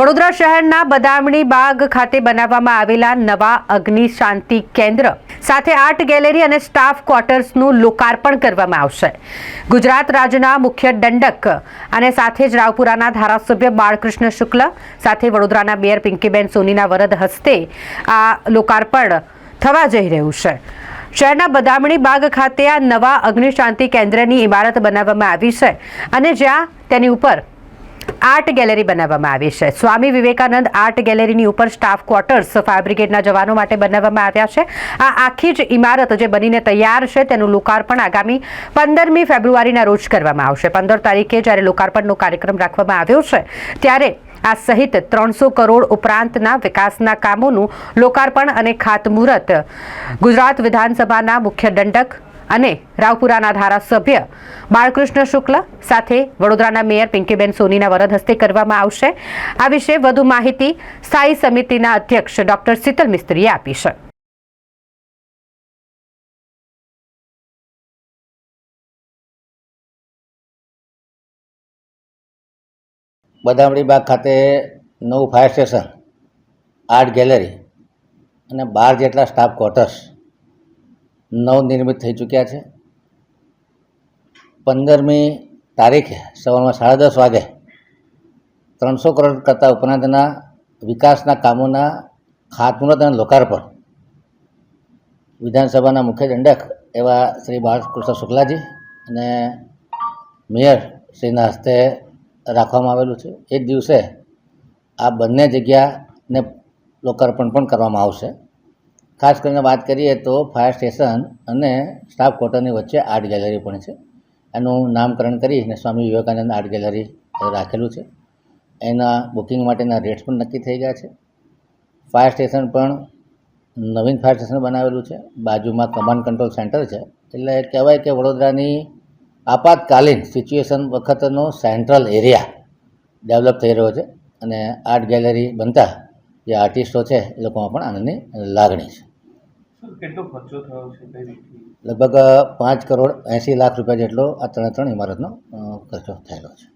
વડોદરા શહેરના બદામણી બાગ ખાતે બનાવવામાં આવેલા નવા અગ્નિ શાંતિ કેન્દ્ર સાથે આર્ટ ગેલેરી અને સ્ટાફ ક્વાર્ટર્સનું લોકાર્પણ કરવામાં આવશે. ગુજરાત રાજ્યના મુખ્ય દંડક અને સાથે જ રાવપુરાના ધારાસભ્ય બાળકૃષ્ણ શુક્લ, સાથે વડોદરાના મેયર પિંકીબેન સોનીના વરદ હસ્તે આ લોકાર્પણ થવા જઈ રહ્યું છે. શહેરના બદામણી બાગ ખાતે આ નવા અગ્નિ શાંતિ કેન્દ્રની ઇમારત બનાવવામાં આવી છે અને જ્યાં તેની ઉપર આર્ટ ગેલેરી બનાવવામાં આવી છે. સ્વામી વિવેકાનંદ આર્ટ ગેલેરીની ઉપર સ્ટાફ ક્વાર્ટર્સ ફાયર બ્રિગેડના જવાનો માટે બનાવવામાં આવ્યા છે. આ આખી જ ઇમારત જે બનીને તૈયાર છે તેનું લોકાર્પણ આગામી પંદરમી ફેબ્રુઆરીના રોજ કરવામાં આવશે. પંદર તારીખે જ્યારે લોકાર્પણનો કાર્યક્રમ રાખવામાં આવ્યો છે, ત્યારે આ સહિત ત્રણસો કરોડ ઉપરાંતના વિકાસના કામોનું લોકાર્પણ અને ખાતમુહૂર્ત ગુજરાત વિધાનસભાના મુખ્ય દંડક અને રાવપુરાના ધારાસભ્ય બાળકૃષ્ણ શુક્લ સાથે વડોદરાના મેયર પિંકીબેન સોનીના વરદ હસ્તે કરવામાં આવશે. આ વિશે વધુ માહિતી સ્થાયી સમિતિના અધ્યક્ષ ડોક્ટર શીતલ મિસ્ત્રીએ આપી છે. બદામડી બાગ ખાતે નવું ફાયર સ્ટેશન આર્ટ ગેલેરી અને બાર જેટલા સ્ટાફ ક્વાર્ટર્સ નવનિર્મિત થઈ ચૂક્યા છે. પંદરમી તારીખે સવારમાં સાડા દસ વાગે ત્રણસો કરોડ કરતાં ઉપરાંતના વિકાસના કામોના ખાતમુહૂર્ત અને લોકાર્પણ વિધાનસભાના મુખ્ય દંડક એવા શ્રી બાળકૃષ્ણ શુક્લાજી અને મેયર શ્રીના હસ્તે રાખવામાં આવેલું છે. એ જ દિવસે આ બંને જગ્યાને લોકાર્પણ પણ કરવામાં આવશે. ખાસ કરીને વાત કરીએ તો ફાયર સ્ટેશન અને સ્ટાફ ક્વાર્ટરની વચ્ચે આર્ટ ગેલેરી પણ છે. એનું નામકરણ કરીને સ્વામી વિવેકાનંદ આર્ટ ગેલેરી રાખેલું છે. એના બુકિંગ માટેના રેટ્સ પણ નક્કી થઈ ગયા છે. ફાયર સ્ટેશન પણ નવીન ફાયર સ્ટેશન બનાવેલું છે. બાજુમાં કમાન્ડ કંટ્રોલ સેન્ટર છે. એટલે કહેવાય કે વડોદરાની આપાતકાલીન સિચ્યુએશન વખતનો સેન્ટ્રલ એરિયા ડેવલપ થઈ રહ્યો છે. અને આર્ટ ગેલેરી બનતા જે આર્ટિસ્ટો છે, એ લોકોમાં પણ આનંદની લાગણી છે. લગભગ પાંચ કરોડ એંસી લાખ રૂપિયા જેટલો આ ત્રણે ત્રણ ઇમારતનો ખર્ચો થયેલો છે.